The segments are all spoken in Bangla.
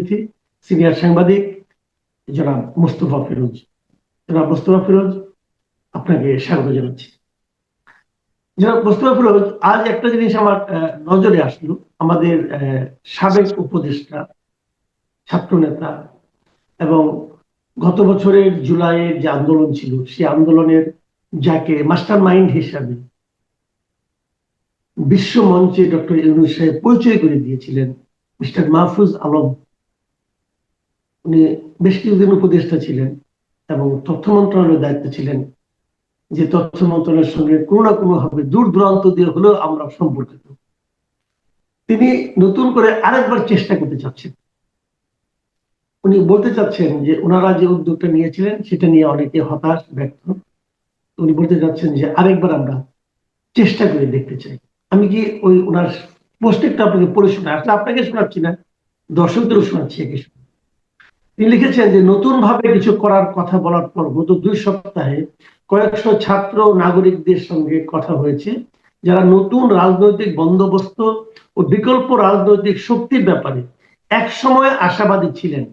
অতিথি সিনিয়র সাংবাদিক, জনাব মোস্তফা ফিরোজ। জনাব মোস্তফা ফিরোজ, আপনাকে স্বাগত জানাচ্ছি। জনাব মোস্তফা ফিরোজ, আজ একটা জিনিস আমার নজরে আসলো। আমাদের সাবেক উপদেষ্টা ছাত্রনেতা এবং গত বছরের জুলাইয়ের যে আন্দোলন ছিল, সেই আন্দোলনের যাকে মাস্টার মাইন্ড হিসাবে বিশ্ব মঞ্চে ডক্টর ইউনুস সাহেব পরিচয় করে দিয়েছিলেন, মিস্টার মাহফুজ আলম। উনি বেশ কিছুদিন উপদেষ্টা ছিলেন এবং তথ্য মন্ত্রণালয়ের দায়িত্ব ছিলেন। যে তথ্য মন্ত্রণালয়ের সঙ্গে কোনো না কোনো ভাবে দূর দূরান্ত দিয়ে হলেও আমরা সম্পর্কিত। তিনি নতুন করে আরেকবার চেষ্টা করতে চাচ্ছেন। উনি বলতে চাচ্ছেন যে ওনারা যে উদ্যোগটা নিয়েছিলেন সেটা নিয়ে অনেকে হতাশ ব্যক্ত উনি বলতে চাচ্ছেন যে আরেকবার আমরা চেষ্টা করে দেখতে চাই। আমি কি ওই ওনার পোস্টেরটা আপনাকে পড়ে শোনা আসলে আপনাকে শোনাচ্ছি না, দর্শকদেরও শোনাচ্ছি একে শুনে। তিনি লিখেছেন যে নতুন ভাবে কিছু করার কথা বলার পর গত দুই সপ্তাহে কয়েকশো ছাত্র নাগরিকদের সঙ্গে কথা হয়েছে, যারা নতুন রাজনৈতিক বন্দোবস্ত ও বিকল্প রাজনৈতিক শক্তির ব্যাপারে এক সময় আশাবাদী ছিলেন।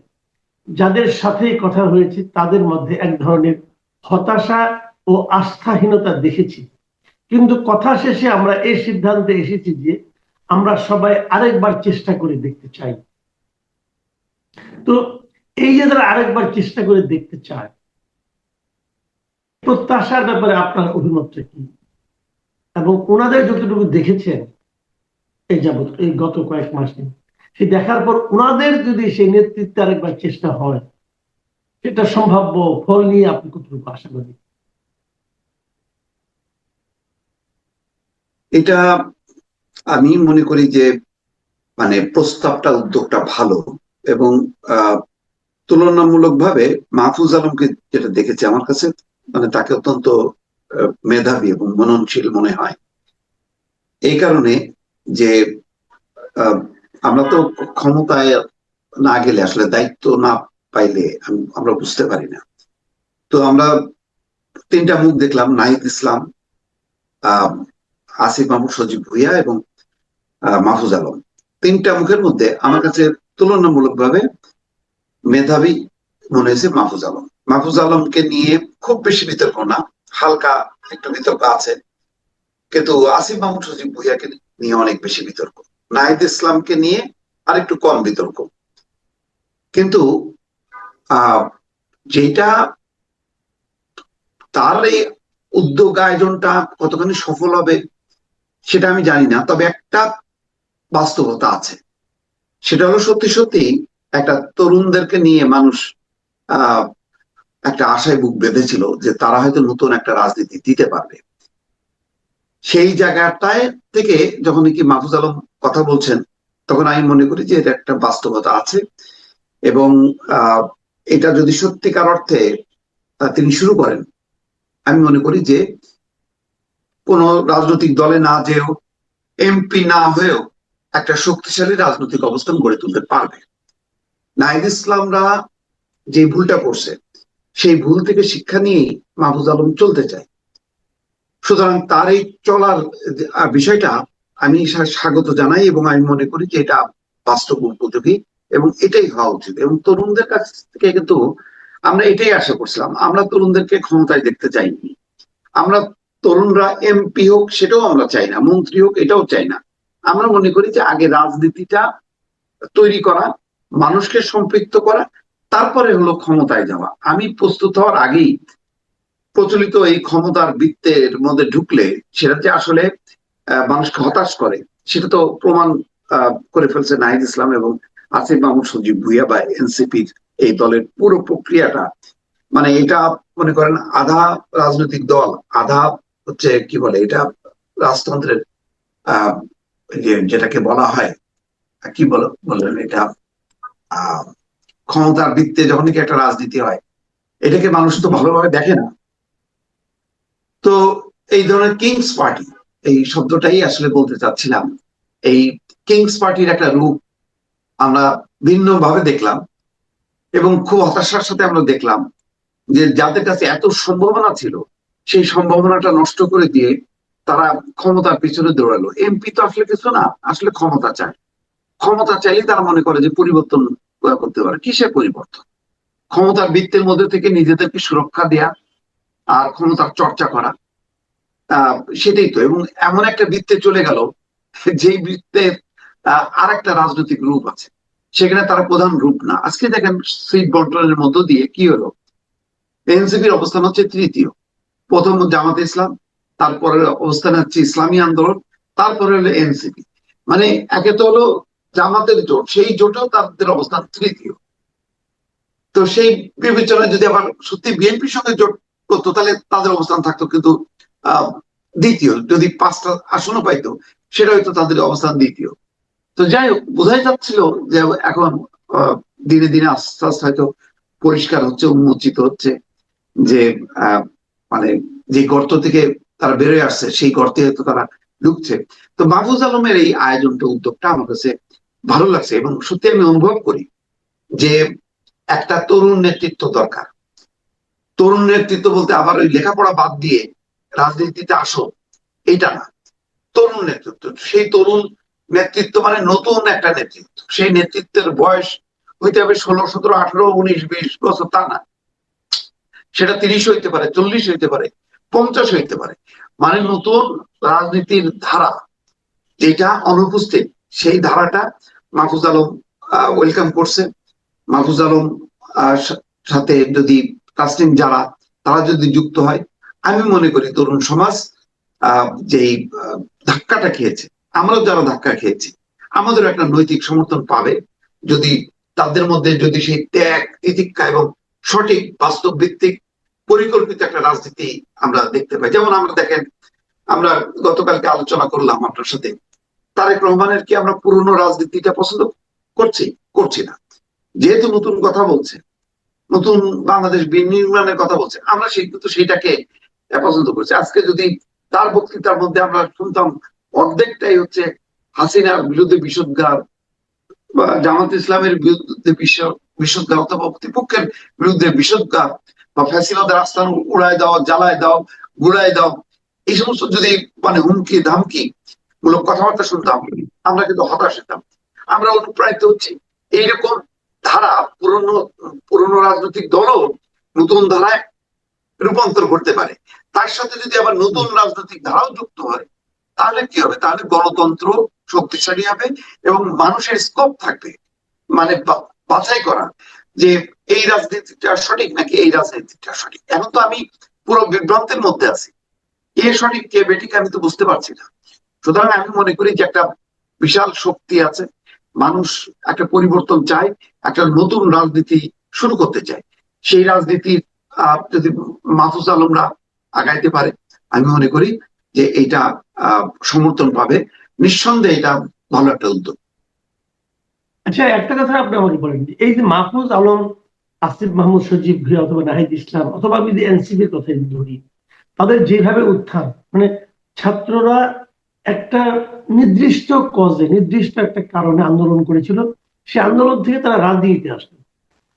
যাদের সাথে কথা হয়েছে, তাদের মধ্যে এক ধরনের হতাশা ও আস্থাহীনতা দেখেছি। কিন্তু কথা শেষে আমরা এই সিদ্ধান্তে এসেছি যে, আমরা সবাই আরেকবার চেষ্টা করে দেখতে চাই। তো এই যে তারা আরেকবার চেষ্টা করে দেখতে চায়, প্রত্যাশার ব্যাপারে আপনার অভিমতটা কি? এবং ওনাদের যতটুকু দেখেছেন এই যাবৎ, এই গত কয়েক মাসে সে দেখার পর ওনাদের যদি সেই নেতৃত্বে আরেকবার চেষ্টা হয়, সেটা সম্ভাব্য ফল নিয়ে আপনি কতটুকু আশাবাদী এটা আমি মনে করি যে মানে প্রস্তাবটা, উদ্যোগটা ভালো এবং তুলনামূলকভাবে মাহফুজ আলমকে যেটা দেখেছি আমার কাছে মানে তাকে অত্যন্ত মেধাবী এবং মননশীল মনে হয়। এই কারণে যে আমরা তো ক্ষমতায় না গেলে আসলে দায়িত্ব না পাইলে আমরা বুঝতে পারি না। তো আমরা তিনটা মুখ দেখলাম, নাহিদ ইসলাম, আহ, আসিফ মাহমুদ সজীব ভুইয়া এবং মাহফুজ আলম। তিনটা মুখের মধ্যে আমার কাছে তুলনামূলকভাবে মেধাবী মনে হয়েছে মাহফুজ আলম। মাহফুজ আলমকে নিয়ে খুব বেশি বিতর্ক না, হালকা একটু বিতর্ক আছে, কিন্তু আসিফ মাহমুদ সজীব ভুইয়াকে নিয়ে অনেক বেশি বিতর্ক। নাহিদ ইসলামকে নিয়ে আরেকটু কম বিতর্ক। কিন্তু যেটা তার এই উদ্যোগ আয়োজনটা কতখানি সফল হবে সেটা আমি জানি না, তবে একটা বাস্তবতা আছে। সেটা হলো সত্যি সত্যি একটা তরুণদেরকে নিয়ে মানুষ একটা আশায় বুক বেঁধেছিল যে তারা হয়তো নতুন একটা রাজনীতি দিতে পারবে। সেই জায়গাটায় থেকে যখন কি মাহফুজ আলম কথা বলছেন, তখন আমি মনে করি যে এটা একটা বাস্তবতা আছে এবং এটা যদি সত্যিকার অর্থে তিনি শুরু করেন, আমি মনে করি যে কোন রাজনৈতিক দলে না যেও এমপি না হয়েও একটা শক্তিশালী রাজনৈতিক অবস্থান গড়ে তুলতে পারবে। নাহিদ ইসলামরা যে ভুলটা করছে, সেই ভুল থেকে শিক্ষা নিয়েই মাহফুজ আলম চলতে চায়। সুতরাং তার এই চলার বিষয়টা আমি স্বাগত জানাই এবং আমি মনে করি যে এটা বাস্তব উপযোগী এবং এটাই হওয়া উচিত। এবং তরুণদের কাছ থেকে কিন্তু আমরা এটাই আশা করছিলাম, আমরা তরুণদেরকে ক্ষমতায় দেখতে চাইনি। আমরা তরুণরা এমপি হোক সেটাও আমরা চাই না, মন্ত্রী হোক এটাও চাই না। আমরা মনে করি যে আগে রাজনীতিটা তৈরি করা মানুষকে সম্পৃক্ত করা, তারপরে হলো ক্ষমতায় যাওয়া। আমি প্রস্তুত হওয়ার আগেই প্রচলিত এই ক্ষমতার বৃত্তের মধ্যে ঢুকলে সেটা যে আসলে মানুষকে হতাশ করে, সেটা তো প্রমাণ করে ফেলছে নাহিদ ইসলাম এবং আসিফ মাহমুদ সজীব ভুইয়া বা এনসিপির এই দলের পুরো প্রক্রিয়াটা। মানে এটা মনে করেন আধা রাজনৈতিক দল, আধা হচ্ছে কি বলে, এটা রাজতন্ত্রের, আহ যে যেটাকে বলা হয় কি বল, বললেন এটা? ক্ষমতার বৃত্তে যখন নাকি একটা রাজনীতি হয়, এটাকে মানুষ তো ভালোভাবে দেখে না। তো এই ধরনের কিংস পার্টি এই শব্দটাই আসলে বলতে চাচ্ছিলাম। এই কিংস পার্টির একটা রূপ আমরা ভিন্ন ভাবে দেখলাম এবং খুব হতাশার সাথে আমরা দেখলাম যে যাদের কাছে এত সম্ভাবনা ছিল, সেই সম্ভাবনাটা নষ্ট করে দিয়ে তারা ক্ষমতার পিছনে দৌড়ালো। এমপি তো আসলে কিছু না, আসলে ক্ষমতা চায়। ক্ষমতা চাইলে তারা মনে করে যে পরিবর্তন করতে পারে। কিসের পরিবর্তন? ক্ষমতার বৃত্তের মধ্যে থেকে নিজেদেরকে সুরক্ষা দেয়া আর ক্ষমতার চর্চা করা সেটাই তো। এবং এমন একটা বৃত্তে চলে গেল, যেই বৃত্তের আর একটা রাজনৈতিক রূপ আছে। সেখানে তারা প্রধান রূপ না। আজকে দেখেন সিট বন্টনের মধ্য দিয়ে কি হলো? এনসিপির অবস্থান হচ্ছে তৃতীয়। প্রথম জামাত ইসলাম, তারপরে অবস্থান হচ্ছে ইসলামী আন্দোলন, তারপরে হলো এনসিপি। মানে একে তো হলো জামাতের জোট, সেই জোটেও তাদের অবস্থান তৃতীয়। তো সেই বিবেচনায় যদি আবার সত্যি বিএনপির সঙ্গে জোট করতো, তাহলে তাদের অবস্থান থাকতো কিন্তু দ্বিতীয়। যদি পাঁচটা আসনও পাইতো, সেটা হয়তো তাদের অবস্থান দ্বিতীয়। তো যাই হোক, বোঝাই যাচ্ছিল যে এখন দিনে দিনে আস্তে আস্তে হয়তো পরিষ্কার হচ্ছে, উন্মোচিত হচ্ছে যে মানে যে গর্ত থেকে তারা বেরোয় আসছে, সেই গর্তে হয়তো তারা ঢুকছে। তো মাহফুজ আলমের এই আয়োজনটা উদ্যোগটা আমার কাছে ভালো লাগছে এবং সত্যি আমি অনুভব করি যে একটা তরুণ নেতৃত্ব দরকার। তরুণ নেতৃত্ব বলতে আবার ওই লেখাপড়া বাদ দিয়ে রাজনীতিতে আসো এটা না। তরুণ নেতৃত্ব, সেই তরুণ নেতৃত্ব মানে নতুন একটা নেতৃত্ব। সেই নেতৃত্বের বয়স হইতে হবে ষোলো, সতেরো, আঠারো, উনিশ, বিশ বছর, তা না। সেটা তিরিশ হইতে পারে, চল্লিশ হইতে পারে, পঞ্চাশ হইতে পারে। মানে নতুন রাজনীতির ধারা, যেটা অনুপস্থিত, সেই ধারাটা মাহফুজ আলম ওয়েলকাম করছে। মাহফুজ আলম সাথে যদি কাস্টিং যারা তারা যদি যুক্ত হয় আমি মনে করি তরুণ সমাজ আহ, ধাক্কাটা খেয়েছে আমরাও যারা ধাক্কা খেয়েছি আমাদের একটা নৈতিক সমর্থন পাবে। যদি তাদের মধ্যে যদি সেই ত্যাগ তিতিক্ষা এবং সঠিক বাস্তব ভিত্তিক পরিকল্পিত একটা রাজনীতি আমরা দেখতে পাই। যেমন আমরা দেখেন আমরা গতকালকে আলোচনা করলাম আপনার সাথে তারেক রহমানের কি আমরা পুরনো রাজনীতিটা পছন্দ করছি? করছি না। যেহেতু নতুন কথা বলছে, নতুন বাংলাদেশ বিনির্মাণের কথা বলছে, আমরা সেই কিন্তু সেইটাকে পছন্দ করছি। আজকে যদি তার বক্তৃতার মধ্যে আমরা শুনতাম অর্ধেকটাই হচ্ছে হাসিনার বিরুদ্ধে বিষোদ্গার বা জামাত ইসলামের বিরুদ্ধে বিষোদ্গার অথবা প্রতিপক্ষের বিরুদ্ধে বিষোদ্গার বা ফ্যাসিলদের আস্থান উড়ায় দাও, জ্বালায় দাও, গুড়ায় দাও, এই সমস্ত যদি মানে হুমকি, ধামকি মূলক কথাবার্তা শুনতাম, আমরা কিন্তু হতাশ হতাম। আমরা অনুপ্রাণিত হচ্ছি। এইরকম ধারা পুরনো পুরনো রাজনৈতিক দলও নতুন ধারায় রূপান্তর করতে পারে। তার সাথে যদি আবার নতুন রাজনৈতিক ধারাও যুক্ত হয়, তাহলে কি হবে? তাহলে গণতন্ত্র শক্তিশালী হবে এবং মানুষের স্কোপ থাকবে। মানে বাছাই করা যে এই রাজনীতিটা সঠিক নাকি এই রাজনীতিটা সঠিক? এখন তো আমি পুরো বিভ্রান্তের মধ্যে আছি। কে সঠিক কে বেঠিক আমি তো বুঝতে পারছি না। সুতরাং আমি মনে করি যে একটা বিশাল শক্তি আছে। মানুষ একটা পরিবর্তন চায়, একটা নতুন রাজনীতি শুরু করতে চায়। সেই রাজনীতির যদি মাহফুজ আলমরা আগাইতে পারে, আমি মনে করি যে এটা সমর্থন পাবে। নিঃসন্দেহে এটা ভালো একটা উদ্যোগ। আচ্ছা একটা কথা আপনি আমাকে বলেন এই যে মাহফুজ আলম, আসিফ মাহমুদ সজীব ভুঁইয়া অথবা নাহিদ ইসলাম অথবা আমি যদি এনসিপির কথা ধরি তাদের যেভাবে উত্থান মানে ছাত্ররা একটা নির্দিষ্ট কজে নির্দিষ্ট একটা কারণে আন্দোলন করেছিল, সে আন্দোলন থেকে তারা রাজনীতিতে আসলো।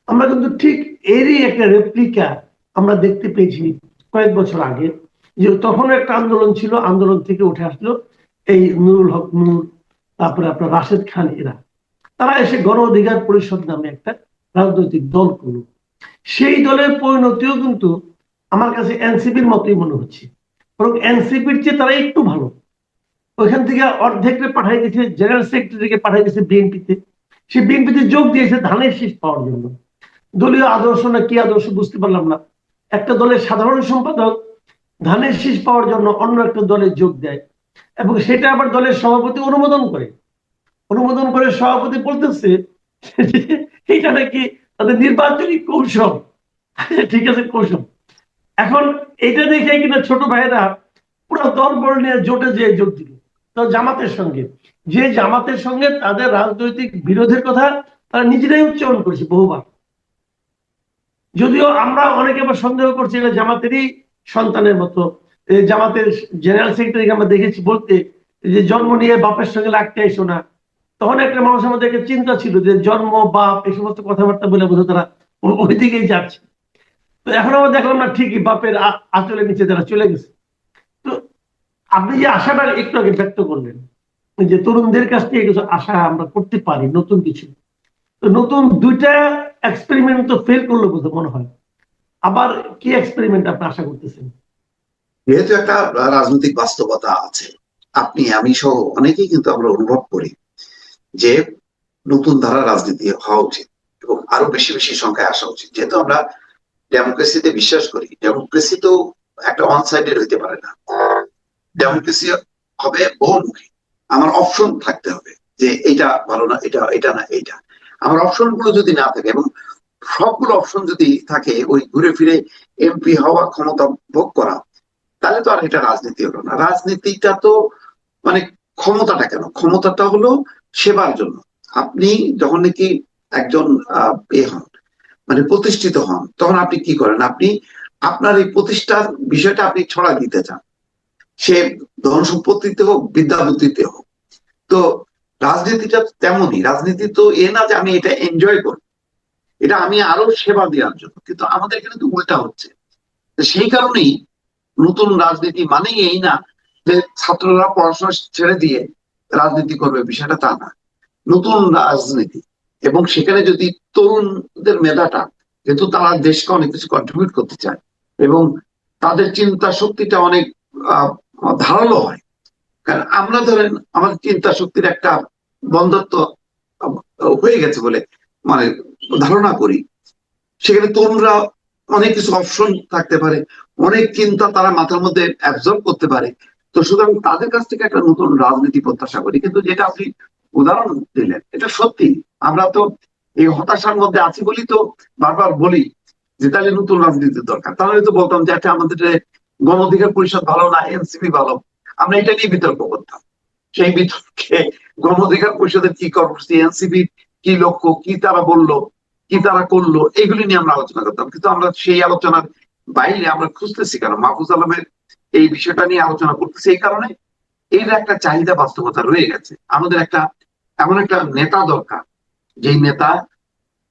আমরা কিন্তু ঠিক এরই একটা রেপ্লিকা আমরা দেখতে পেয়েছি কয়েক বছর আগে, যে তখন একটা আন্দোলন ছিল, আন্দোলন থেকে উঠে আসলো এই নুরুল হক নুর, তারপরে আপনার রাশেদ খান, এরা। তারা এসে গণ অধিকার পরিষদ নামে একটা রাজনৈতিক দল করল। সেই দলের পরিণতিও কিন্তু আমার কাছে এনসিপির মতোই মনে হচ্ছে। বরং এনসিপির চেয়ে তারা একটু ভালো। ওইখান থেকে অর্ধেককে পাঠাই দিয়েছে জেনারেল সেক্রেটারিকে পাঠাই দিয়েছে বিএনপিতে সে বিএনপিতে যোগ দিয়েছে ধানের শীষ পাওয়ার জন্য। দলীয় আদর্শ না কি আদর্শ বুঝতে পারলাম না। একটা দলের সাধারণ সম্পাদক ধানের শীষ পাওয়ার জন্য অন্য একটা দলে যোগ দেয় এবং সেটা আবার দলের সভাপতি অনুমোদন করে। অনুমোদন করে সভাপতি বলতেছে যে, এইটা নাকি তাদের নির্বাচনী কৌশল। ঠিক আছে, কৌশল। এখন এটা দেখে কিনা ছোট ভাইয়েরা পুরো দল বল নিয়ে জোটে যে যোগ দিল। তো জামাতের সঙ্গে। যে জামাতের সঙ্গে তাদের রাজনৈতিক বিরোধের কথা তারা নিজেরাই উচ্চারণ করেছে বহুবার। যদিও আমরা অনেকে আবার সন্দেহ করছি এটা জামাতেরই সন্তানের মতো। জামাতের জেনারেল সেক্রেটারিকে আমরা দেখেছি বলতে যে জন্ম নিয়ে বাপের সঙ্গে লাগতে আইসো না। তখন একটা মানুষ আমাদের একটা চিন্তা ছিল যে জন্ম, বাপ এই সমস্ত কথাবার্তা বলে বোধ তারা ওই দিকেই যাচ্ছে। তো এখন আমরা দেখলাম না ঠিকই বাপের আঁচলের নিচে তারা চলে গেছে। তো আপনি যে আশাটা একটু আগে ব্যক্ত করলেন যে তরুণদের কাছ থেকে কিছু আশা আমরা করতে পারি, নতুন কিছু। নতুন দুইটা এক্সপেরিমেন্ট তো ফেল করল বলতে মনে হয়। আবার কি এক্সপেরিমেন্ট আপনি আশা করতেছেন? যেহেতু একটা রাজনৈতিক বাস্তবতা আছে, আপনি, আমি সহ অনেকেই কিন্তু আমরা অনুভব করি যে নতুন ধারা রাজনীতি হওয়া উচিত এবং আরও বেশি বেশি সংখ্যায় আসা উচিত। যেহেতু আমরা ডেমোক্রেসিতে বিশ্বাস করি ডেমোক্রেসি তো একটা ওয়ান সাইডেড হইতে পারে না। ডেমোক্রেসি হবে বহুমুখী। আমার অপশন থাকতে হবে যে এটা ভালো না এটা এটা না এটা আমার অপশনগুলো যদি না থাকে এবং সবগুলো অপশন যদি থাকে, ওই ঘুরে ফিরে এমপি হওয়া ক্ষমতা ভোগ করা, তাহলে তো আর এটা রাজনীতি হলো না। রাজনীতিটা তো মানে ক্ষমতাটা কেন? ক্ষমতাটা হলো সেবার জন্য। আপনি যখন নাকি একজন এ হন মানে প্রতিষ্ঠিত হন, তখন আপনি কি করেন? আপনি আপনার এই প্রতিষ্ঠার বিষয়টা আপনি ছড়া দিতে চান। সে ধন সম্পত্তিতে হোক বিদ্যা বুদ্ধিতে হোক। তো রাজনীতিটা তেমনই। রাজনীতি তো এ না যে আমি এটা এনজয় করি। এটা আমি আরও সেবা দেওয়ার জন্য। কিন্তু আমাদের এখানে তো উল্টা হচ্ছে। সেই কারণেই নতুন রাজনীতি মানেই এই না যে ছাত্ররা পড়াশোনা ছেড়ে দিয়ে রাজনীতি করবে, বিষয়টা তা না। নতুন রাজনীতি। এবং সেখানে যদি তরুণদের মেধাটা, যেহেতু তারা দেশকে অনেক কিছু কন্ট্রিবিউট করতে চায়, এবং তাদের চিন্তা শক্তিটা অনেক ধারালো হয়। কারণ আমরা ধরেন আমাদের চিন্তা শক্তির একটা বন্ধত্ব হয়ে গেছে বলে মানে ধারণা করি। সেখানে তরুণরা অনেক কিছু অপশন থাকতে পারে, অনেক চিন্তা তারা মাথার মধ্যে অ্যাবজর্ব করতে পারে। তো সুতরাং তাদের কাছ থেকে একটা নতুন রাজনীতি প্রত্যাশা করি। কিন্তু যেটা আপনি উদাহরণ দিলেন, এটা সত্যি। আমরা তো এই হতাশার মধ্যে আছি বলি তো বারবার বলি যে তাহলে নতুন রাজনীতির দরকার। তাহলে তো বলতাম যে আচ্ছা আমাদের গণ অধিকার পরিষদ ভালো না, এনসিপি ভালো, আমরা এটা নিয়ে বিতর্ক করতাম। সেই বিতর্কে গণ অধিকার পরিষদের কি কর্মসূচি, এনসিপি কি লক্ষ্য, কি তারা বলল, কি তারা করল, এগুলি নিয়ে আমরা আলোচনা করতাম। কিন্তু আমরা সেই আলোচনার বাইরে আমরা খুঁজতেছি কেন? মাহফুজ আলমের এই বিষয়টা নিয়ে আলোচনা করতেছি এই কারণে। এর একটা চাহিদা বাস্তবতা রয়ে গেছে। আমাদের একটা, এমন একটা নেতা দরকার, যেই নেতা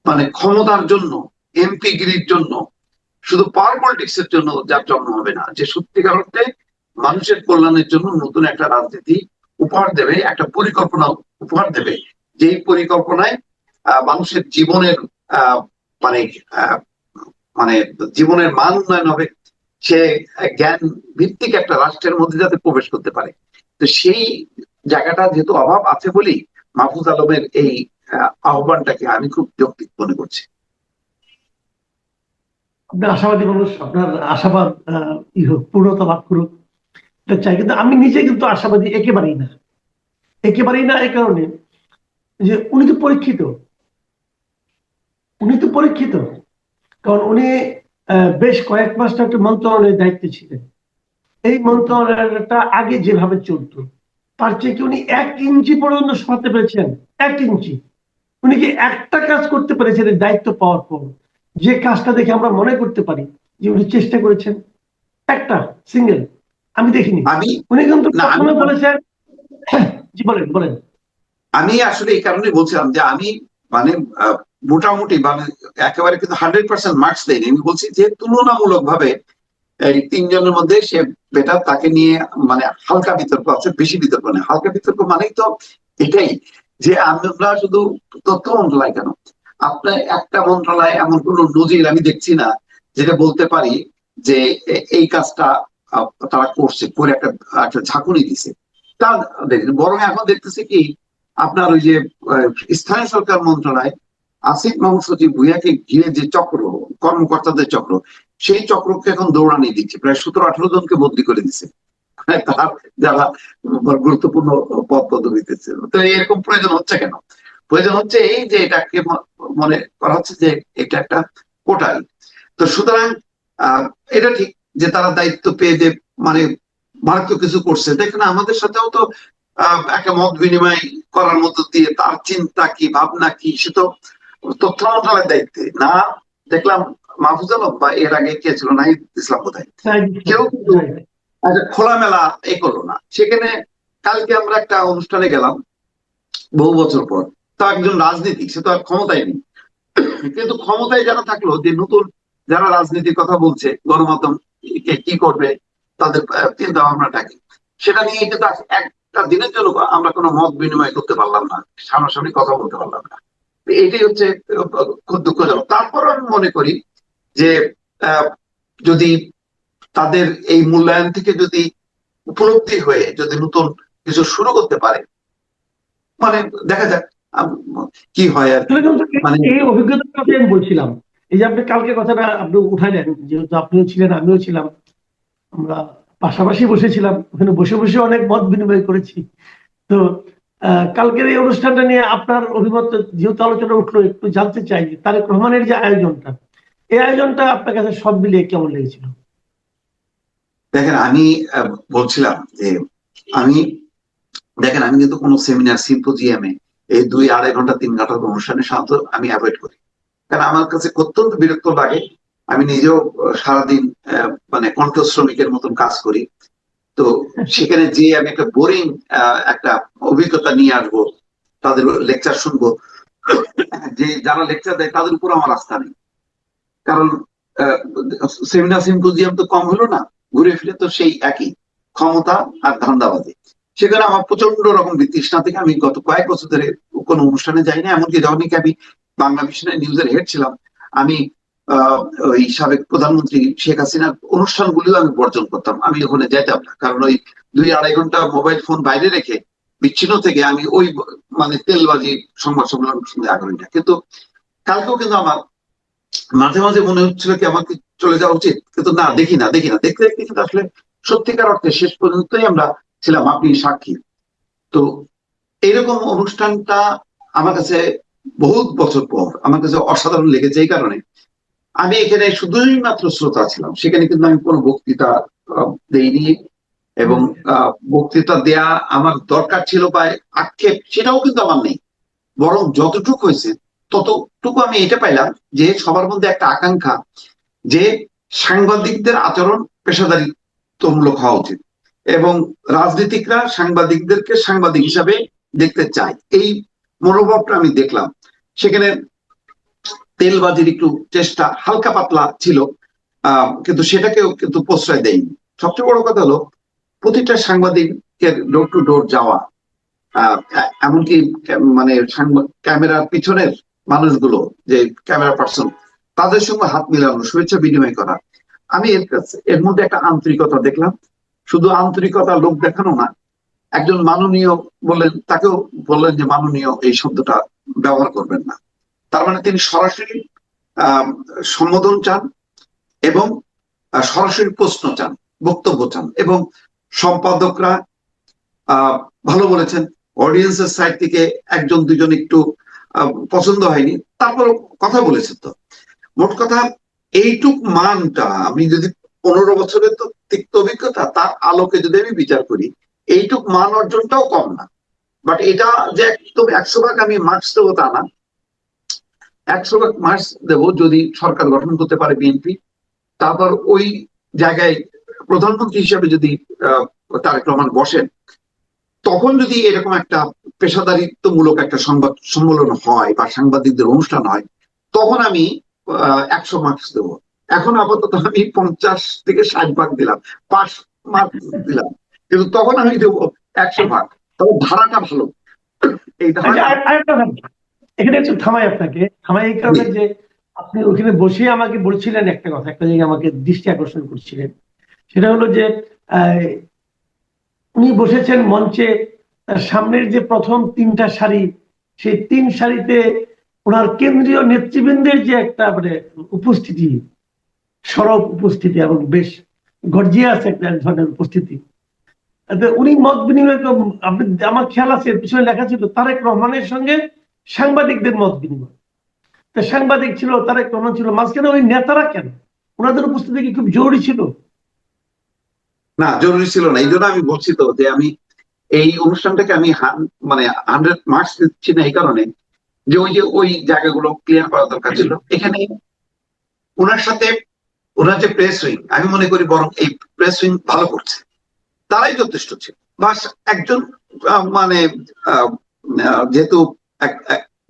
মানে ক্ষমতার জন্য, এমপি গিরির জন্য শুধু পাওয়ার পলিটিক্স এর জন্য জন্ম হবে না যে সত্যিকার অর্থে মানুষের কল্যাণের জন্য নতুন একটা রাজনীতি উপহার দেবে একটা পরিকল্পনা উপহার দেবে। যেই পরিকল্পনায় মানুষের জীবনের মানে মানে জীবনের মান উন্নয়ন হবে সে জ্ঞান ভিত্তিক একটা রাষ্ট্রের মধ্যে যাতে প্রবেশ করতে পারে। তো সেই জায়গাটা যেহেতু অভাব আছে বলেই মাহফুজ আলমের এই আহ, আহ্বানটাকে আমি খুব যৌক্তিক মনে করছি। আপনি আশাবাদী মানুষ, আপনার আশাবাদ ই হোক, পূর্ণতা লাভ করুক, এটা চাই। কিন্তু আমি নিজে কিন্তু আশাবাদী একেবারেই না। একেবারেই না, এ কারণে যে উনি তো পরীক্ষিত। উনি তো পরীক্ষিত। কারণ উনি বেশ কয়েক মাস একটা মন্ত্রণালয়ের দায়িত্বে ছিলেন। এই মন্ত্রণালয়টা আগে যেভাবে চলতো, তার চেয়ে কি উনি এক ইঞ্চি পর্যন্ত সরাতে পেরেছেন? এক ইঞ্চি। উনি কি একটা কাজ করতে পেরেছেন দায়িত্ব পাওয়ার পর? যে কাজটা দেখে আমরা মনে করতে পারি যে উনি চেষ্টা করেছেন। একটা সিঙ্গেল আমি দেখিনি। উনি কিন্তু বলেছেন জি বলেন বলেন। আমি আসলে এই কারণে বলছিলাম যে আমি মানে মোটামুটি মানে একেবারে কিন্তু হান্ড্রেড পার্সেন্ট মার্কস দেয়নি। আমি বলছি যে তুলনামূলক ভাবে এই তিনজনের মধ্যে সে বেটার তাকে নিয়ে মানে হালকা বিতর্ক আছে বেশি বিতর্ক নেই। হালকা বিতর্ক মানেই তো এটাই যে আমরা শুধু তথ্য মন্ত্রণালয় কেন? আপনার একটা মন্ত্রণালয় এমন কোন নজির আমি দেখছি না, যেটা বলতে পারি যে এই কাজটা তারা করছে, করে একটা একটা ঝাঁকুনি দিছে। তা দেখেন, বরং এখন দেখতেছি কি, আপনার ওই যে স্থানীয় সরকার মন্ত্রণালয়, আসিফ মাহমুদ সচিব ভুইয়াকে ঘিরে যে চক্র, কর্মকর্তাদের চক্র, সেই চক্রকে এখন দৌড়ানি দিচ্ছে। প্রায় সতেরো, আঠারো জনকে বদলি করে দিচ্ছে তার, যারা গুরুত্বপূর্ণ পদ পদবিতে তো এরকম প্রয়োজন হচ্ছে কেন? প্রয়োজন হচ্ছে এই যে এটাকে মনে করা হচ্ছে যে এটা একটা কোটাল তো সুতরাং এটা ঠিক যে তারা দায়িত্ব পেয়ে যে মানে মারাত্মক কিছু করছে। দেখেন আমাদের সাথেও তো একটা মত বিনিময় করার মধ্য দিয়ে তার চিন্তা কি ভাবনা কি সে তো তথ্য মন্ত্রণালয়ের দায়িত্বে। না দেখলাম মাহফুজ আলম বা এর আগে কে ছিল? নাহিদ ইসলাম বোধহয়। কেউ কিন্তু খোলামেলা এ করল না। সেখানে কালকে আমরা একটা অনুষ্ঠানে গেলাম বহু বছর পর। তো একজন রাজনীতিক, সে তো আর ক্ষমতায় নেই। কিন্তু ক্ষমতায় যারা থাকল, যে নতুন যারা রাজনীতির কথা বলছে, গণমাধ্যম কে করবে, তাদের চিন্তা ভাবনাটা কি? সেটা নিয়ে কিন্তু একটা দিনের জন্য আমরা কোনো মত বিনিময় করতে পারলাম না, সামনাসামনি কথা বলতে পারলাম না। এটাই হচ্ছে খুব দুঃখজনক। তারপর আমি মনে করি যে যদি তাদের এই মূল্যায়ন থেকে যদি উপলব্ধি হয়ে যদি নতুন কিছু শুরু করতে পারে মানে দেখা যাক কি হয় আর মানে- এই অভিজ্ঞতার কথাই আমি বলছিলাম। এই যে আপনি কালকে কথাটা আপনি উঠাইলেন যেহেতু আপনিও ছিলেন আমিও ছিলাম। আমরা পাশাপাশি বসেছিলাম ওখানে বসে বসে অনেক মত বিনিময় করেছি। তো কালকের এই অনুষ্ঠানটা নিয়ে আপনার অভিমত যেহেতু আলোচনা উঠল একটু জানতে চাই তারেক রহমানের যে আয়োজনটা এই আয়োজনটা আপনার কাছে সব মিলিয়ে কেমন লেগেছিল? দেখেন আমি বলছিলাম যে আমি দেখেন আমি কিন্তু কোনো সেমিনার সিম্পোজিয়ামে এই দুই আড়াই ঘণ্টা, তিন ঘণ্টার অনুষ্ঠানে সাধারণত আমি অ্যাভয়েড করি। কারণ আমার কাছে অত্যন্ত বিরক্ত লাগে। আমি নিজেও সারাদিন মানে কণ্ঠ শ্রমিকের মতন কাজ করি। তো সেখানে যে আমি একটা বোরিং একটা অভিজ্ঞতা নিয়ে আসব, তাদের লেকচার শুনব। যে যারা লেকচার দেয়, তাদের উপর আমার আস্থা নেই। কারণ সেমিনার সিম্পোজিয়াম তো কম হলো না। ঘুরে ফিরে তো সেই একই। ক্ষমতা আর ধান্দাবাজি। সেখানে আমার প্রচণ্ড রকম বিতৃষ্ণা থেকে আমি গত কয়েক বছর ধরে কোনো অনুষ্ঠানে যাই না এমনকি যখনই আমি বাংলা মিশনের নিউজের হেড ছিলাম, আমি ওই সাবেক প্রধানমন্ত্রী শেখ হাসিনার অনুষ্ঠানগুলিও আমি বর্জন করতাম। আমি ওখানে যেতাম না, কারণ ওই দুই আড়াই ঘণ্টা মোবাইল ফোন বাইরে রেখে বিচ্ছিন্ন থেকে আমি ওই মানে তেলবাজি সংবাদ সম্মেলন শুনতে আগ্রহী না। কিন্তু কালকেও কিন্তু আমার মাঝে মাঝে মনে হচ্ছিল কি আমার কি চলে যাওয়া উচিত? কিন্তু না, দেখি না দেখি না। দেখতে দেখতে কিন্তু আসলে সত্যিকার অর্থে শেষ পর্যন্তই আমরা ছিলাম আপনি সাক্ষী। তো এইরকম অনুষ্ঠানটা আমার কাছে বহুত বছর পর আমার কাছে অসাধারণ লেগেছে এই কারণে। আমি এখানে শুধুই মাত্র শ্রোতা ছিলাম সেখানে কিন্তু আমি কোনো বক্তৃতা দেইনি এবং বক্তৃতা দেয়া আমার দরকার ছিল বা আক্ষেপ সেটাও কিন্তু আমার নেই। বরং যতটুকু হয়েছে ততটুকু আমি এটা পাইলাম যে সবার মধ্যে একটা আকাঙ্ক্ষা যে সাংবাদিকদের আচরণ পেশাদারিত্বমূলক হওয়া উচিত। এবং রাজনীতিকরা সাংবাদিকদেরকে সাংবাদিক হিসাবে দেখতে চায়। এই মনোভাবটা আমি দেখলাম। সেখানে তেলবাজির একটু চেষ্টা, হালকা পাতলা ছিল কিন্তু সেটাকেও কিন্তু প্রশ্রয় দেয়নি। সবচেয়ে বড় কথা হলো, প্রতিটা সাংবাদিকের ডোর টু ডোর যাওয়া এমনকি মানে ক্যামেরার পিছনের মানুষগুলো, যে ক্যামেরা পার্সন, তাদের সঙ্গে হাত মিলানো, শুভেচ্ছা বিনিময় করা। আমি এর কাছে, এর মধ্যে একটা আন্তরিকতা দেখলাম। শুধু আন্তরিকতা লোক দেখানো না, একজন মাননীয় বললেন, তাকেও বললেন যে মাননীয় এই শব্দটা ব্যবহার করবেন না। তার মানে তিনি সরাসরি সম্বোধন চান এবং সরাসরি প্রশ্ন চান, বক্তব্য চান এবং সম্পাদকরা ভালো বলেছেন অডিয়েন্সের সাইড থেকে একজন দুজন একটু পছন্দ হয়নি তারপর কথা বলেছেন তো। মোট কথা, এইটুক মানটা, আমি যদি পনেরো বছরের তো তিক্ত অভিজ্ঞতা, তার আলোকে যদি আমি বিচার করি, এইটুক মান অর্জনটাও কম না। বাট এটা যে একদম একশো ভাগ আমি মার্কস দেবো তা না। একশো ভাগ মার্কস দেবো যদি সরকার গঠন করতে পারে বিএনপি তারপর ওই জায়গায় প্রধানমন্ত্রী হিসেবে যদি তারেক রহমান বসেন, তখন যদি এরকম একটা পেশাদারিত্বমূলক একটা সংবাদ সম্মেলন হয় বা সাংবাদিকদের অনুষ্ঠান হয়, তখন আমি একশো মার্কস দেবো। এখন আপাতত আমি পঞ্চাশ থেকে ষাট ভাগ দিলাম পাঁচ মার্ক দিলাম। কিন্তু তখন আমি দেবো একশো ভাগ। তবে ধারাটা ভালো। এই আচ্ছা, এখানে একটু থামাই আপনাকে। থামাই এই কারণে যে আপনি ওখানে বসে আমাকে বলছিলেন একটা কথা একটা জায়গায় আমাকে দৃষ্টি আকর্ষণ করছিলেন। সেটা হলো যে উনি বসেছেন মঞ্চে সামনের যে প্রথম তিনটা সারি সেই তিন সারিতে ওনার কেন্দ্রীয় নেতৃবৃন্দের যে একটা মানে উপস্থিতি সরব উপস্থিতি এবং বেশ গর্জিয়াস একটা এক ধরনের উপস্থিতি। উনি মত বিনিময় আপনি আমার খেয়াল আছে পিছনে লেখা ছিল তারেক রহমানের সঙ্গে সাংবাদিকদের মত বিনিময়। তা সাংবাদিক ছিল তারেক রহমান ছিল, মাঝখানে ওই নেতারা কেন? ওনাদের উপস্থিতি কি খুব জরুরি ছিল? না, জরুরি ছিল না। এই জন্য আমি বলছি তো যে আমি এই অনুষ্ঠানটাকে আমি মানে হান্ড্রেড মার্কস দিচ্ছি না এই কারণে যে ওই যে ওই জায়গাগুলো ক্লিয়ার করা দরকার ছিল। এখানে ওনার সাথে ওনার যে প্রেস উইং আমি মনে করি বরং এই প্রেস উইং ভালো করছে। তারাই যথেষ্ট ছিল। বাস একজন মানে যেহেতু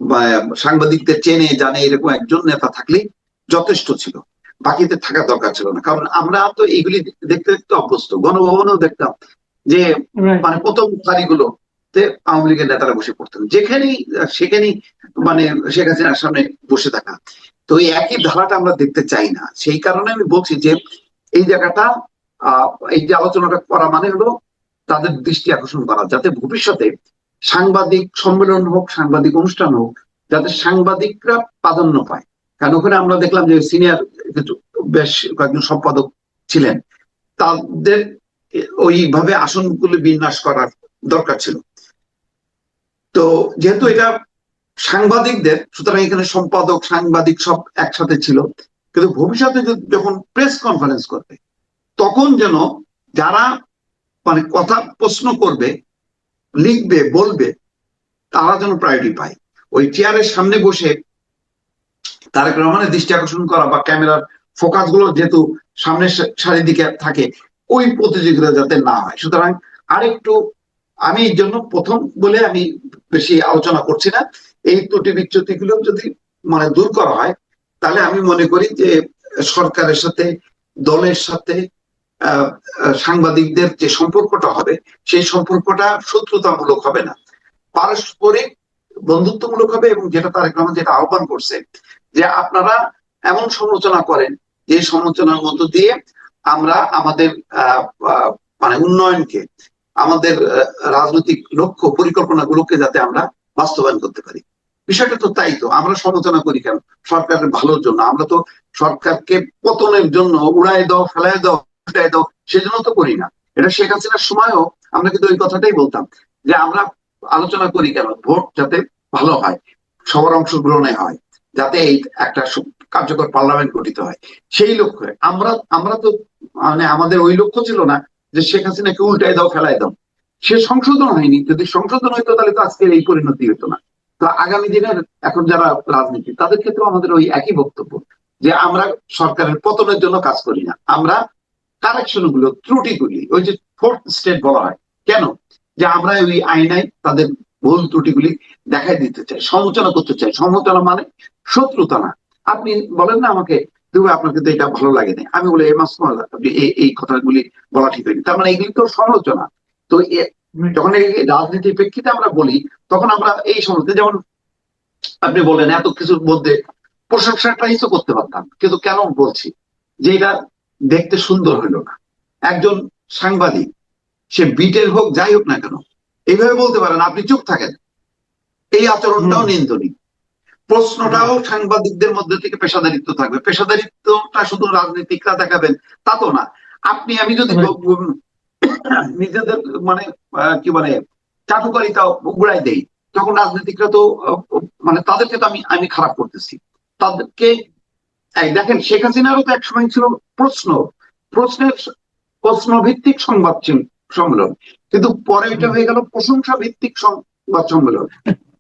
মানে সাংবাদিকদের চেনে জানে এরকম একজন নেতা থাকলেই যথেষ্ট ছিল। বাকিতে থাকা দরকার ছিল না। কারণ আমরা তো এগুলি দেখতে দেখতে অভ্যস্ত। গণভবনেও দেখতাম যে মানে প্রথম সারিগুলো তে আওয়ামী লীগের নেতারা বসে পড়তেন। যেখানেই সেখানেই মানে শেখ হাসিনার সামনে বসে থাকা। তো এই একই ধারাটা আমরা দেখতে চাই না। সেই কারণে আমি বলছি যে এই জায়গাটা এই যে আলোচনাটা করা মানে হলো তাদের দৃষ্টি আকর্ষণ করা, যাতে ভবিষ্যতে সাংবাদিক সম্মেলন হোক, সাংবাদিক অনুষ্ঠান হোক, যাতে সাংবাদিকরা প্রাধান্য পায়। কারণ ওখানে আমরা দেখলাম যে সিনিয়র বেশ কয়েকজন সম্পাদক ছিলেন। তাদের ওইভাবে আসনগুলো বিন্যাস করার দরকার ছিল। তো যেহেতু এটা সাংবাদিকদের, সুতরাং এখানে সম্পাদক, সাংবাদিক সব একসাথে ছিল। কিন্তু ভবিষ্যতে যখন প্রেস কনফারেন্স করবে, তখন যেন যারা মানে কথা, প্রশ্ন করবে, লিখবে, বলবে, তারা যেন প্রায়োরিটি পায়। ওই চেয়ারের সামনে বসে তারেক রহমানের দৃষ্টি আকর্ষণ করা বা ক্যামেরার ফোকাসগুলো যেহেতু সামনের সারির দিকে থাকে, ওই প্রতিযোগিতা যাতে না হয়। সুতরাং আরেকটু আমি এই জন্য প্রথম বলে আমি বেশি আলোচনা করছি না। এই ত্রুটি বিচ্যুতি গুলো যদি মানে দূর করা হয়, তাহলে আমি মনে করি যে সরকারের সাথে, দলের সাথে সাংবাদিকদের যে সম্পর্কটা হবে, সেই সম্পর্কটা শত্রুতামূলক হবে না। পারস্পরিক বন্ধুত্বমূলক হবে এবং যেটা তারেক রহমান যেটা আহ্বান করছে, যে আপনারা এমন সমালোচনা করেন, যে সমালোচনার মধ্য দিয়ে আমরা আমাদের মানে উন্নয়নকে, আমাদের রাজনৈতিক লক্ষ্য পরিকল্পনাগুলোকে যাতে আমরা বাস্তবায়ন করতে পারি। বিষয়টা তো তাই তো, আমরা সমালোচনা করি কেন? সরকারের ভালোর জন্য। আমরা তো সরকারকে পতনের জন্য উড়ায় দাও ফেলায় দাও, উল্টাই দাও, সেজন্য তো করি না। এটা শেখ হাসিনার সময়ও আমরা কিন্তু ওই কথাটাই বলতাম, যে আমরা আলোচনা করি কেন? ভোট যাতে ভালো হয়, সবার অংশগ্রহণে হয়, যাতে এই একটা কার্যকর পার্লামেন্ট গঠিত হয়। সেই লক্ষ্যে আমরা আমরা তো মানে আমাদের ওই লক্ষ্য ছিল না যে শেখ হাসিনাকে উল্টায় দাও ফেলায় দাও। সে সংশোধন হয়নি, যদি সংশোধন হইতো তাহলে তো আজকের এই পরিণতি হতো না। তো আগামী দিনের এখন যারা রাজনীতি, তাদের ক্ষেত্রে আমাদের ওই একই বক্তব্য যে আমরা সরকারের পতনের জন্য কাজ করি না। আমরা কারেকশনগুলো ত্রুটিগুলি ওই যে ফোর্থ স্টেট বলা হয়, কেন? যে আমরা ওই আইনায় তাদের ভুল ত্রুটিগুলি দেখাই দিতে চাই, সমালোচনা করতে চাই। সমালোচনা মানে শত্রুতা না। আপনি বলেন না আমাকে তুমি আপনার কিন্তু এটা ভালো লাগে না আমি বলি এমাস আপনি এই কথাগুলি বলা ঠিক হয়নি। তার মানে এগুলি তো সমালোচনা। তো এ- যখন এই রাজনীতির প্রেক্ষিতে আমরা বলি তখন আমরা এই সমস্ত যেমন আপনি বলেন এত কিছুর মধ্যে প্রশংসাটাই তো করতে পারতাম। কিন্তু কেন বলছি? যে এটা দেখতে সুন্দর হইল না। একজন সাংবাদিক সে বিটের হোক যাই হোক না কেন এইভাবে বলতে পারেন আপনি চুপ থাকেন। এই আচরণটাও। নিন্দনীয়। প্রশ্নটাও সাংবাদিকদের মধ্যে থেকে পেশাদারিত্ব থাকবে। পেশাদারিত্বটা শুধু রাজনীতিকরা দেখাবেন তা তো না। আপনি আমি যদি নিজেদের মানে আহ, কি বলে চাটুকারিতা উড়াই দেই। তখন রাজনীতিকরা তো মানে তাদেরকে তো আমি আমি খারাপ করতেছি। তাদেরকে দেখেন শেখ হাসিনারও তো এক সময় ছিল প্রশ্ন। প্রশ্নের প্রশ্ন ভিত্তিক সংবাদ সম্মেলন। কিন্তু পরে এটা হয়ে গেল প্রশংসা ভিত্তিক সংবাদ সম্মেলন।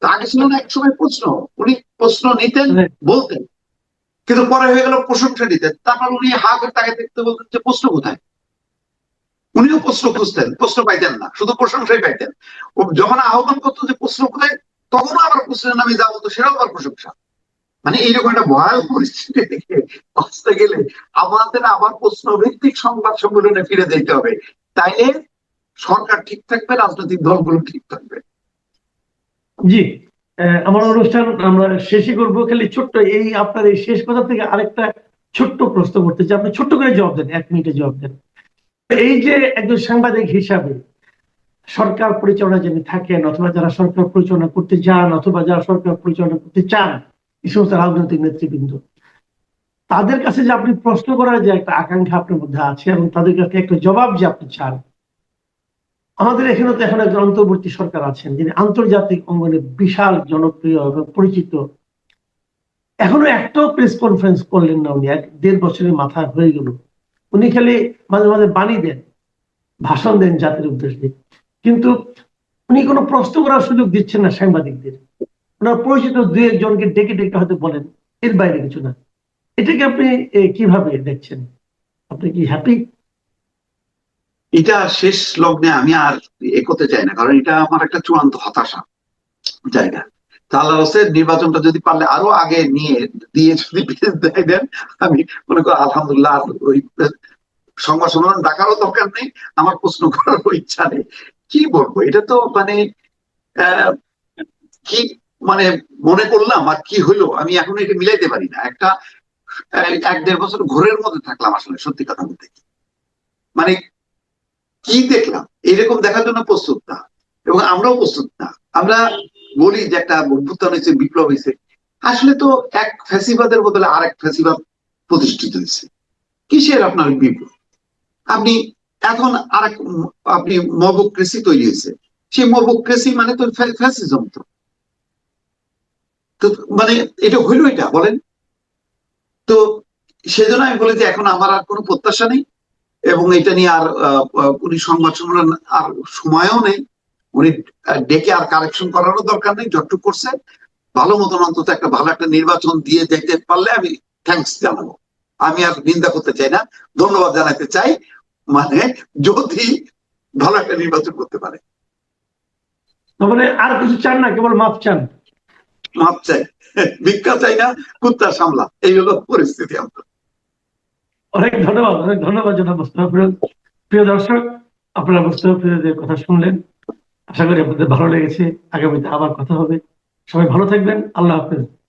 আগে ছিল না এক সময় প্রশ্ন। উনি প্রশ্ন নিতেন বলতেন। কিন্তু পরে হয়ে গেল প্রশংসা নিতেন তারপর উনি হা তাকে দেখতে বলতেন যে প্রশ্ন কোথায়? উনিও প্রশ্ন খুঁজতেন, প্রশ্ন পাইতেন না, শুধু প্রশংসাই পাইতেন। যখন আহ্বান করতো যে প্রশ্ন কোথায় তখনও আবার প্রশ্নের নামে যা বলতো সেটাও আবার প্রশংসা। মানে এইরকম একটা ভয়াল পরিস্থিতি থেকে আসতে গেলে আমাদের আবার প্রশ্ন ভিত্তিক সংবাদ সম্মেলনে ফিরে যেতে হবে। তাইলে সরকার ঠিক থাকবে, রাজনৈতিক দলগুলো ঠিক থাকবে। জি আমার অনুষ্ঠান আমরা শেষই করব। খালি ছোট্ট এই আপনার এই শেষ কথা থেকে আরেকটা ছোট্ট প্রশ্ন করতে চাই। আপনি ছোট্ট করে জবাব দেন, এক মিনিটে জবাব দেন। এই যে একজন সাংবাদিক হিসাবে সরকার পরিচালনা যিনি থাকেন, অথবা যারা সরকার পরিচালনা করতে যান, অথবা যারা সরকার পরিচালনা করতে চান, এই সমস্ত রাজনৈতিক নেতৃবৃন্দ, তাদের কাছে যে আপনি প্রশ্ন করার যে একটা আকাঙ্ক্ষা আপনার মধ্যে আছে এবং তাদের কাছে একটা জবাব যে আপনি চান, আমাদের এখানে তো এখন একজন অন্তর্বর্তী সরকার আছেন, যিনি আন্তর্জাতিক অঙ্গনে বিশাল জনপ্রিয় এবং পরিচিত। এখনও একটাও প্রেস কনফারেন্স করলেন না উনি, এক দেড় বছরের মাথায় হয়ে গেল। উনি খালি মাঝে মাঝে বাণী দেন, ভাষণ দেন জাতির উদ্দেশ্যে কিন্তু উনি কোনো প্রশ্ন করার সুযোগ দিচ্ছেন না সাংবাদিকদের। ওনার পরিচিত দুই একজনকে ডেকে ডেকে হয়তো বলেন, এর বাইরে কিছু না। এটাকে আপনি কীভাবে দেখছেন? আপনি কি হ্যাপি এটা শেষ লগ্নে আমি আর এগোতে চাই না, কারণ এটা আমার একটা চূড়ান্ত হতাশা জায়গা। নির্বাচনটা যদি পারলে আরও আগে নিয়ে দিয়ে যদি দেয় দেন, আমি মনে করি আলহামদুলিল্লাহ ওই সংবাদ সম্মেলন ডাকারও দরকার নেই, আমার প্রশ্ন করার ইচ্ছা নেই। কি বলব? এটা তো মানে কি মানে মনে করলাম আর কি হইল আমি এখন এটা মিলাইতে পারি না। একটা এক দেড় বছর ঘোরের মধ্যে থাকলাম আসলে, সত্যি কথা বলতে। কি। মানে কি দেখলাম? এরকম দেখার জন্য প্রস্তুত না, এবং আমরাও প্রস্তুত না। আমরা বলি যে একটা অভ্যুত্থান হয়েছে, বিপ্লব হয়েছে। আসলে তো এক ফ্যাসিবাদের বদলে আর এক ফ্যাসিবাদ প্রতিষ্ঠিত হয়েছে। কিসের আপনার বিপ্লব? আপনি এখন আর এক আপনি মবক্রেসি তৈরি হয়েছে। সেই মবক্রেসি মানে তো ফ্যাসিজম তো। মানে এটা হইল এটা, বলেন। তো সেজন্য আমি বলি যে এখন আমার আর কোনো প্রত্যাশা নেই। এবং এটা নিয়ে আর উনি সংবাদ সম্মেলন আর সময়ও নেই। উনি ডেকে আর কারেকশন করারও দরকার নেই যতটুকু করছে। ভালো মতন অন্তত একটা ভালো একটা নির্বাচন দিয়ে দেখতে পারলে আমি থ্যাঙ্কস জানাব। আমি আর নিন্দা করতে চাই না ধন্যবাদ জানাতে চাই। মানে যদি ভালো একটা নির্বাচন করতে পারে। মানে আর কিছু চান না কেবল মাপ চান? মাপ চাই। ভিক্ষা চাই না কুত্তা সামলা। এই হলো পরিস্থিতি আমরা। অনেক ধন্যবাদ অনেক ধন্যবাদ জনাব মোস্তফা প্রিয় দর্শক আপনারা মোস্তফা কথা শুনলেন। আশা করি আপনাদের ভালো লেগেছে। আগামীতে আবার কথা হবে। সবাই ভালো থাকবেন। আল্লাহ হাফেজ।